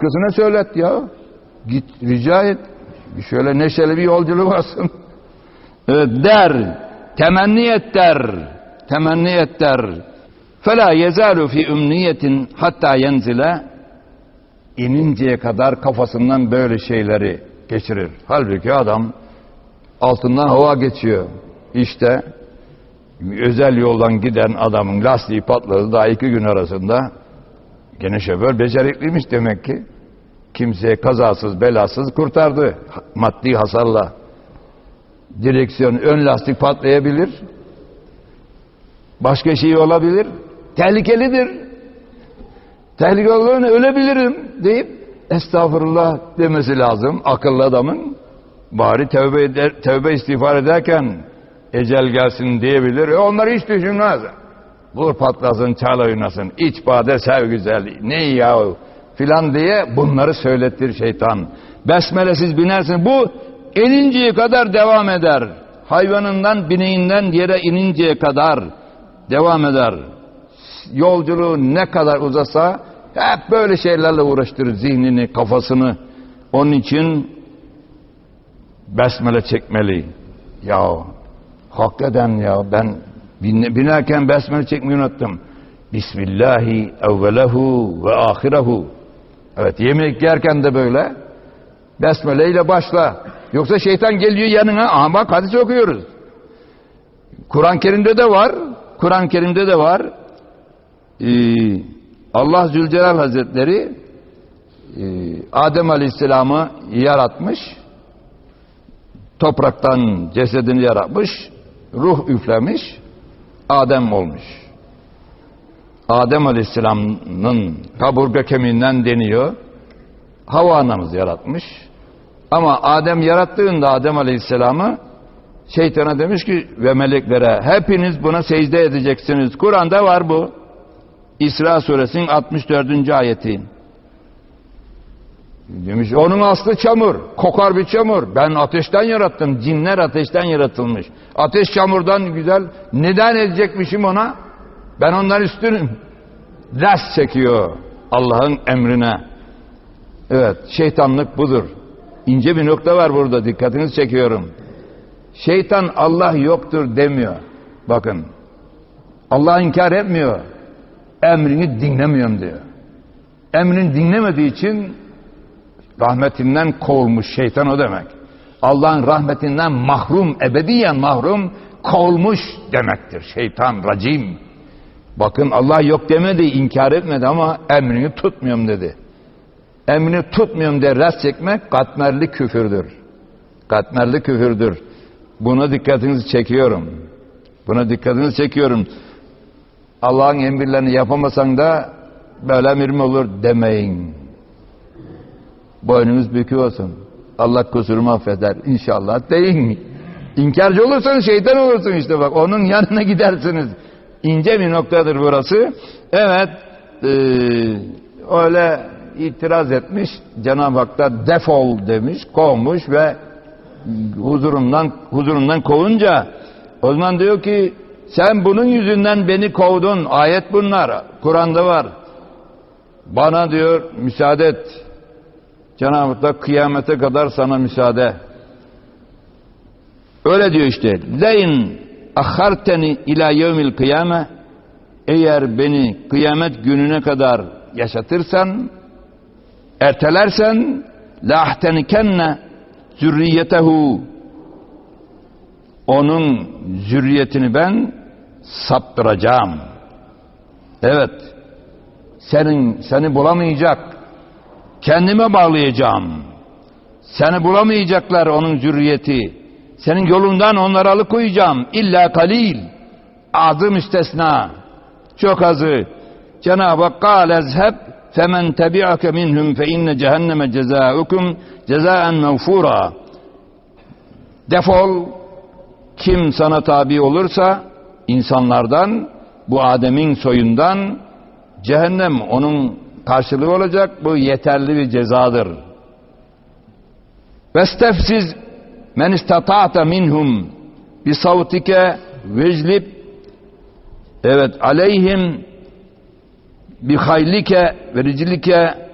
Başkasına söylet ya. Git rica et. Şöyle neşeli bir yolculuk olsun. Evet, der. Temenni et der. Temenni et der. Fela yezalu fi ümniyetin hatta yenzile ininceye kadar kafasından böyle şeyleri geçirir. Halbuki adam altından hava geçiyor. İşte özel yoldan giden adamın lastiği patladı daha iki gün arasında. Gene şoför becerikliymiş demek ki. Kimseye kazasız belasız kurtardı. Maddi hasarla. Direksiyon ön lastik patlayabilir. Başka şey olabilir. Tehlikelidir. Tehlike olduğunu ölebilirim deyip estağfurullah demesi lazım akıllı adamın. Bari tövbe, eder, tövbe istiğfar ederken ecel gelsin diyebilir. E onları hiç düşünmez. Vur patlasın, çal oynasın. İç bade sev güzelliği. Ne yahu filan diye bunları söylettir şeytan. Besmelesiz binersin. Bu ininceye kadar devam eder. Hayvanından, bineğinden yere ininceye kadar devam eder. Yolculuğu ne kadar uzasa hep böyle şeylerle uğraştırır zihnini, kafasını. Onun için besmele çekmeli. Ya hakikaten ya ben binerken besmele çekmeyi unuttum. Bismillahi evvelehu ve ahirehu. Evet yemek yerken de böyle. Besmele ile başla. Yoksa şeytan geliyor yanına. Aha bak hadis okuyoruz. Kur'an-ı Kerim'de de var. Kur'an-ı Kerim'de de var. Ee, Allah Zülcelal Hazretleri e, Adem Aleyhisselam'ı yaratmış. Topraktan cesedini yaratmış. Ruh üflemiş. Adem olmuş. Adem Aleyhisselam'ın kaburga kemiğinden deniyor. Hava anamız yaratmış. Ama Adem yarattığında Adem Aleyhisselam'ı şeytana demiş ki ve meleklere hepiniz buna secde edeceksiniz. Kur'an'da var bu. İsra suresinin 64. ayeti. Demiş onun aslı çamur. Kokar bir çamur. Ben ateşten yarattım. Cinler ateşten yaratılmış. Ateş çamurdan güzel. Neden edecekmişim ona? Ben ondan üstünüm. Ders çekiyor Allah'ın emrine. Evet şeytanlık budur. İnce bir nokta var burada dikkatinizi çekiyorum. Şeytan Allah yoktur demiyor. Bakın. Allah inkar etmiyor. Emrini dinlemiyorum diyor. Emrini dinlemediği için rahmetinden kovulmuş şeytan o demek. Allah'ın rahmetinden mahrum, ebediyen mahrum, kovulmuş demektir. Şeytan, racim. Bakın Allah yok demedi, inkar etmedi ama emrini tutmuyorum dedi. Emrini tutmuyorum diye res çekmek katmerli küfürdür. Katmerli küfürdür. Buna dikkatinizi çekiyorum. Buna dikkatinizi çekiyorum. Allah'ın emirlerini yapamasan da böyle emir mi olur demeyin. Boynunuz bükük olsun. Allah kusurumu affeder inşallah deyin. İnkarcı olursan şeytan olursun işte bak onun yanına gidersiniz. İnce bir noktadır burası. Evet e, öyle itiraz etmiş Cenab-ı Hak da defol demiş kovmuş ve huzurumdan huzurundan kovunca o zaman diyor ki sen bunun yüzünden beni kovdun. Ayet bunlar. Kur'an'da var. Bana diyor müsaade et. Cenab-ı Hak kıyamete kadar sana müsaade. Öyle diyor işte. Leyin akharteni ila yevmil kıyame eğer beni kıyamet gününe kadar yaşatırsan ertelersen la ahtenikenne zürriyetehu onun zürriyetini ben saptıracağım. Evet. Senin seni bulamayacak. Kendime bağlayacağım. Seni bulamayacaklar onun zürriyeti. Senin yolundan onları alıkoyacağım. İlla kalil. Azı müstesna. Çok azı. Cenab-ı Hak ezheb femen tebi'ake minhum fe inne cehenneme cezâukum cezâen mevfûrâ. Defol. Kim sana tabi olursa insanlardan bu Adem'in soyundan cehennem onun karşılığı olacak. Bu yeterli bir cezadır. Vestefsiz men istata'ta minhum bi savtike veclib evet aleyhim bi haylike ve riclike